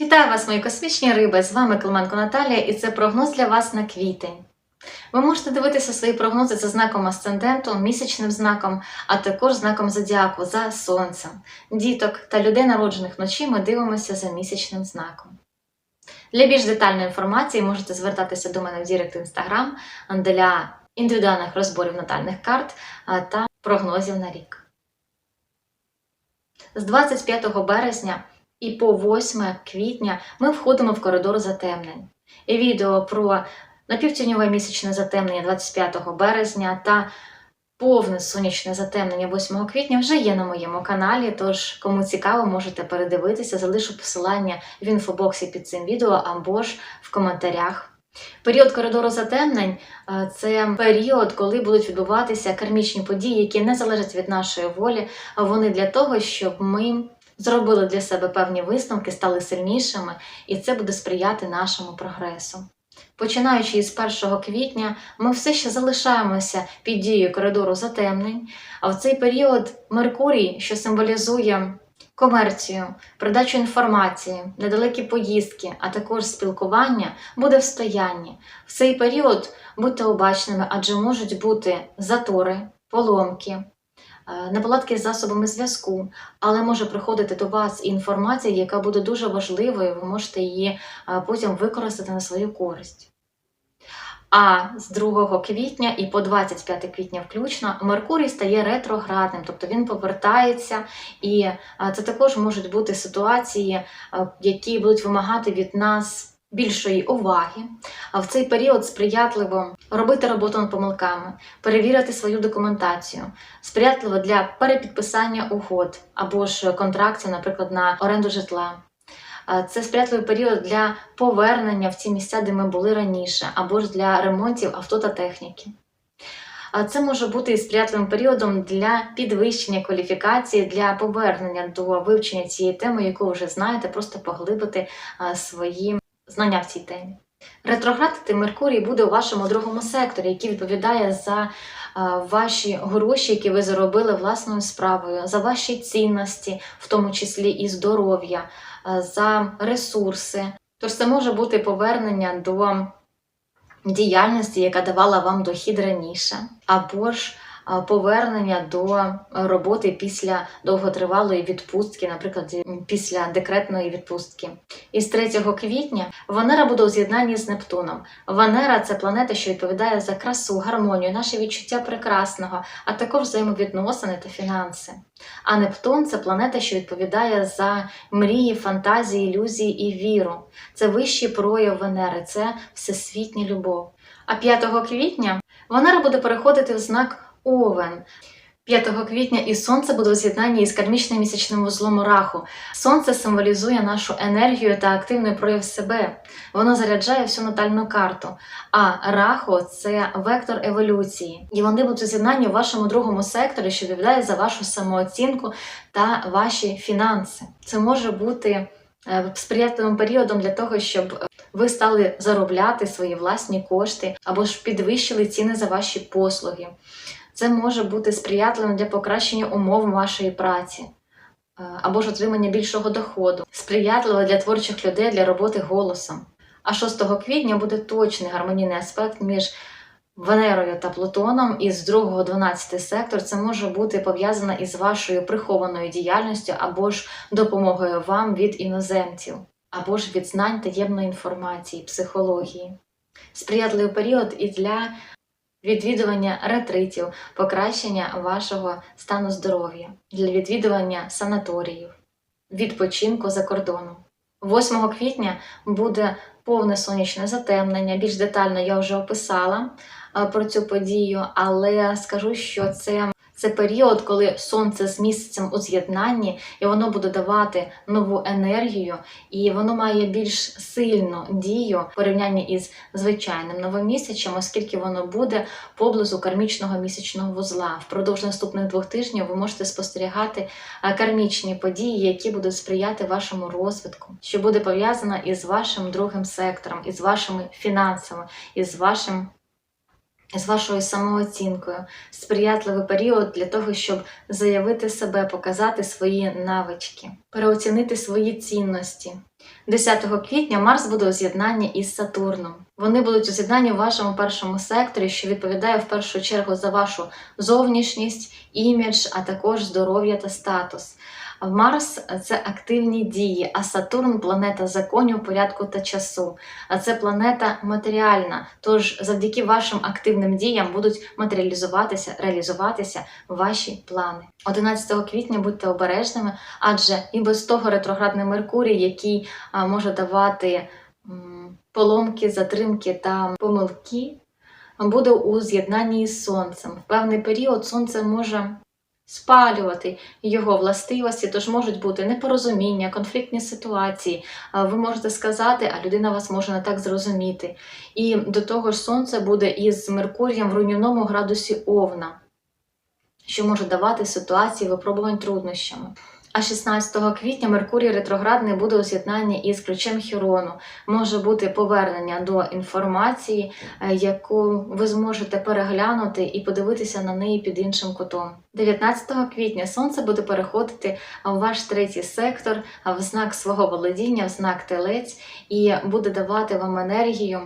Вітаю вас, мої космічні риби! З вами Клименко Наталія, і це прогноз для вас на квітень. Ви можете дивитися свої прогнози за знаком асценденту, місячним знаком, а також знаком зодіаку за сонцем. Діток та людей, народжених вночі, ми дивимося за місячним знаком. Для більш детальної інформації можете звертатися до мене в Дірект Інстаграм для індивідуальних розборів натальних карт та прогнозів на рік. З 25 березня і по 8 квітня ми входимо в коридор затемнень. І відео про напівтіньове місячне затемнення 25 березня та повне сонячне затемнення 8 квітня вже є на моєму каналі. Тож, кому цікаво, можете передивитися, залишу посилання в інфобоксі під цим відео або ж в коментарях. Період коридору затемнень е, це період, коли будуть відбуватися кармічні події, які не залежать від нашої волі. Вони для того, щоб ми зробили для себе певні висновки, стали сильнішими, і це буде сприяти нашому прогресу. Починаючи із 1 квітня, ми все ще залишаємося під дією коридору затемнень, а в цей період Меркурій, що символізує комерцію, передачу інформації, недалекі поїздки, а також спілкування, буде в стоянні. В цей період будьте обачними, адже можуть бути затори, поломки, неполадки з засобами зв'язку, але може приходити до вас інформація, яка буде дуже важливою, ви можете її е, потім використати на свою користь. А з 2 квітня і по 25 квітня включно Меркурій стає ретроградним, тобто він повертається, і е, це також можуть бути ситуації, е, які будуть вимагати від нас. Більшої уваги, а в цей період сприятливо робити роботу над помилками, перевірити свою документацію, сприятливо для перепідписання угод або ж контрактів, наприклад, на оренду житла. Це сприятливий період для повернення в ті місця, де ми були раніше, або ж для ремонтів авто та техніки. Це може бути і сприятливим періодом для підвищення кваліфікації, для повернення до вивчення цієї теми, яку вже знаєте, просто поглибити свої знання в цій темі. Ретроградити Меркурій буде у вашому другому секторі, який відповідає за ваші гроші, які ви заробили власною справою, за ваші цінності, в тому числі і здоров'я, за ресурси. Тож це може бути повернення до діяльності, яка давала вам дохід раніше, або ж повернення до роботи після довготривалої відпустки, наприклад, після декретної відпустки. Із 3 квітня Венера буде у з'єднанні з Нептуном. Венера це планета, що відповідає за красу, гармонію, наше відчуття прекрасного, а також взаємовідносини та фінанси. А Нептун це планета, що відповідає за мрії, фантазії, ілюзії і віру. Це вищий прояв Венери, це всесвітня любов. А 5 квітня Венера буде переходити в знак Овен. 5 квітня і сонце буде у з'єднанні із кармічним місячним вузлом раху. Сонце символізує нашу енергію та активний прояв себе. Воно заряджає всю натальну карту. А раху це вектор еволюції. І вони будуть у з'єднанні у вашому другому секторі, що відповідає за вашу самооцінку та ваші фінанси. Це може бути е, сприятливим періодом для того, щоб ви стали заробляти свої власні кошти або ж підвищили ціни за ваші послуги. Це може бути сприятливим для покращення умов вашої праці е, або ж отримання більшого доходу, сприятливо для творчих людей для роботи голосом. А 6 квітня буде точний гармонійний аспект між Венерою та Плутоном із 2 12 сектор. Це може бути пов'язано із вашою прихованою діяльністю або ж допомогою вам від іноземців, або ж від знань таємної інформації, психології. Сприятливий період і для відвідування ретритів, покращення вашого стану здоров'я, для відвідування санаторіїв, відпочинку за кордоном. 8 квітня буде повне сонячне затемнення. Більш детально я вже описала е, про цю подію, але скажу, що це. Це період, коли сонце з місяцем у з'єднанні, і воно буде давати нову енергію, і воно має більш сильну дію в порівнянні із звичайним новомісячем, оскільки воно буде поблизу кармічного місячного вузла. Впродовж наступних двох тижнів ви можете спостерігати е, кармічні події, які будуть сприяти вашому розвитку, що буде пов'язано із вашим другим сектором, із вашими фінансами, із вашим з вашою самооцінкою, сприятливий період для того, щоб заявити себе, показати свої навички, переоцінити свої цінності. 10 квітня Марс буде у з'єднанні із Сатурном. Вони будуть у з'єднанні в вашому першому секторі, що відповідає в першу чергу за вашу зовнішність, імідж, а також здоров'я та статус. Марс це активні дії, а Сатурн планета законів, порядку та часу. А це планета матеріальна. Тож завдяки вашим активним діям будуть матеріалізуватися, реалізуватися ваші плани. 11 квітня будьте обережними, адже і без того ретроградний Меркурій, який може давати поломки, затримки та помилки, буде у з'єднанні із сонцем. В певний період сонце може спалювати його властивості, тож можуть бути непорозуміння, конфліктні ситуації. Ви можете сказати, а людина вас може не так зрозуміти. І до того ж, сонце буде із Меркурієм в руйнівному градусі Овна, що може давати ситуації випробувань труднощами. А 16 квітня Меркурій ретроградний буде у з'єднанні із ключем Хірону. Може бути повернення до інформації, е, яку ви зможете переглянути і подивитися на неї під іншим кутом. 19 квітня сонце буде переходити в ваш третій сектор, в знак свого володіння, в знак телець, і буде давати вам енергію.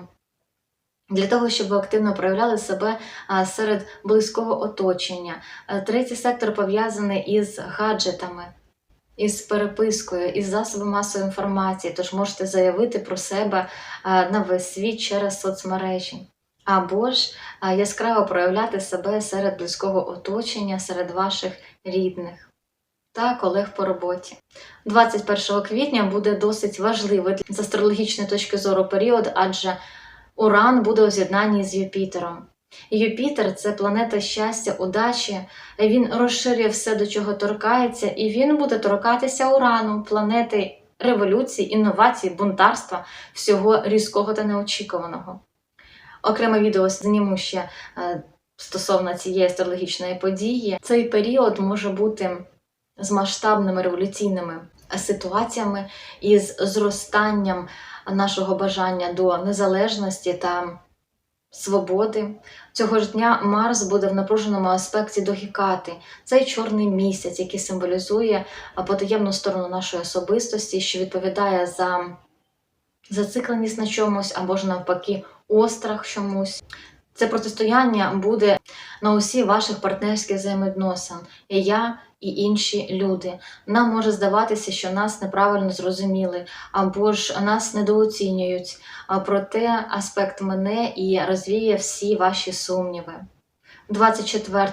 Для того, щоб ви активно проявляли себе серед близького оточення. Е, Третій сектор пов'язаний із гаджетами, із перепискою, із засобами масової інформації, тож можете заявити про себе на весь світ через соцмережі. Або ж яскраво проявляти себе серед близького оточення, серед ваших рідних та колег по роботі. 21 квітня буде досить важливий з астрологічної точки зору період, адже Уран буде у з'єднанні з Юпітером. Юпітер це планета щастя, удачі. Він розширює все, до чого торкається, і він буде торкатися урану, планети революції, інновацій, бунтарства, всього різкого та неочікуваного. Окреме відео зніму ще е, стосовно цієї астрологічної події. Цей період може бути з масштабними революційними ситуаціями із зростанням нашого бажання до незалежності та свободи. Цього ж дня Марс буде в напруженому аспекті до Гікати. Цей чорний місяць, який символізує потаємну сторону нашої особистості, що відповідає за зацикленість на чомусь або ж навпаки острах чомусь. Це протистояння буде на усі ваших партнерських взаємовідносин. І я і інші люди. Нам може здаватися, що нас неправильно зрозуміли, або ж нас недооцінюють. Проте аспект мене і розвіє всі ваші сумніви. 24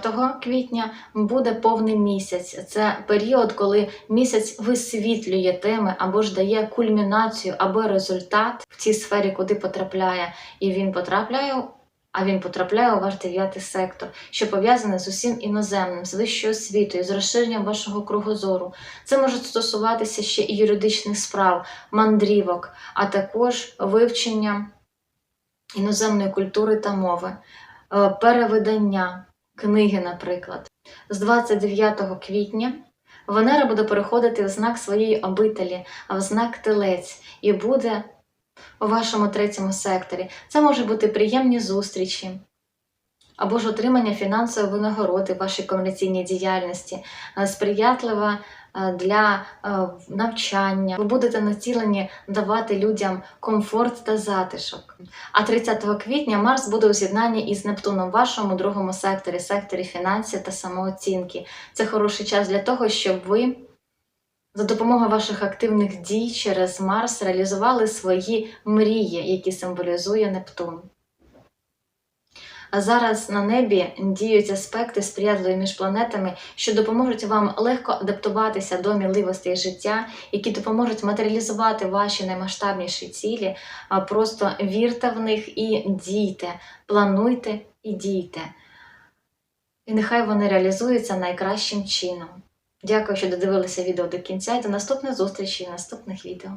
квітня буде повний місяць. Це період, коли місяць висвітлює теми або ж дає кульмінацію або результат в цій сфері, куди потрапляє, і він потрапляє. А він потрапляє у ваш дев'ятий сектор, що пов'язане з усім іноземним, з вищою освітою, з розширенням вашого кругозору. Це може стосуватися ще і юридичних справ, мандрівок, а також вивчення іноземної культури та мови, е, перевидання книги, наприклад. З 29 квітня Венера буде переходити в знак своєї обителі, в знак телець, і буде у вашому третьому секторі. Це можуть бути приємні зустрічі або ж отримання фінансової винагороди в вашій комерційній діяльності, е, сприятлива е, для е, навчання. Ви будете націлені давати людям комфорт та затишок. А 30 квітня Марс буде у з'єднанні із Нептуном в вашому другому секторі, секторі фінансів та самооцінки. Це хороший час для того, щоб ви. За допомогою ваших активних дій через Марс реалізували свої мрії, які символізує Нептун. А зараз на небі діють аспекти сприятливі між планетами, що допоможуть вам легко адаптуватися до міливостей життя, які допоможуть матеріалізувати ваші наймасштабніші цілі, просто вірте в них і дійте, плануйте і дійте. І нехай вони реалізуються найкращим чином. Дякую, що додивилися відео до кінця і до наступних зустрічей наступних відео.